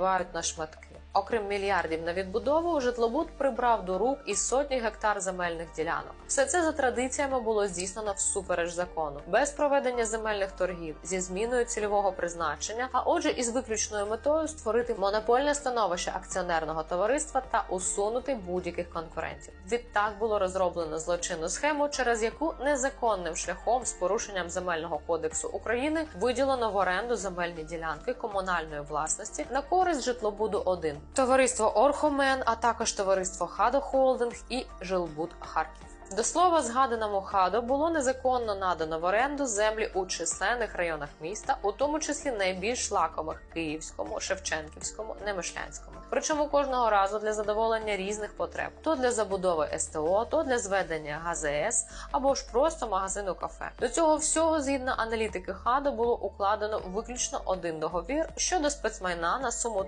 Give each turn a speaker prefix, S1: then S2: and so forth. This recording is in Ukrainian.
S1: розбивають на шматки. Окрім мільярдів на відбудову, житлобуд прибрав до рук і сотні гектар земельних ділянок. Все це за традиціями було здійснено всупереч закону, без проведення земельних торгів зі зміною цільового призначення, а отже, із виключною метою створити монопольне становище акціонерного товариства та усунути будь-яких конкурентів. Відтак було розроблено злочинну схему, через яку незаконним шляхом з порушенням земельного кодексу України виділено в оренду земельні ділянки комунальної власності на користь житлобуду 1 товариство Орхомен, а також товариство Хадо Холдинг і Жилбуд Харків. До слова, згаданому хадо було незаконно надано в оренду землі у численних районах міста, у тому числі найбільш лакомих Київському, Шевченківському, Немишлянському. Причому кожного разу для задоволення різних потреб: то для забудови СТО, то для зведення ГЗС або ж просто магазину кафе. До цього всього, згідно аналітики хадо, було укладено виключно один договір щодо спецмайна на суму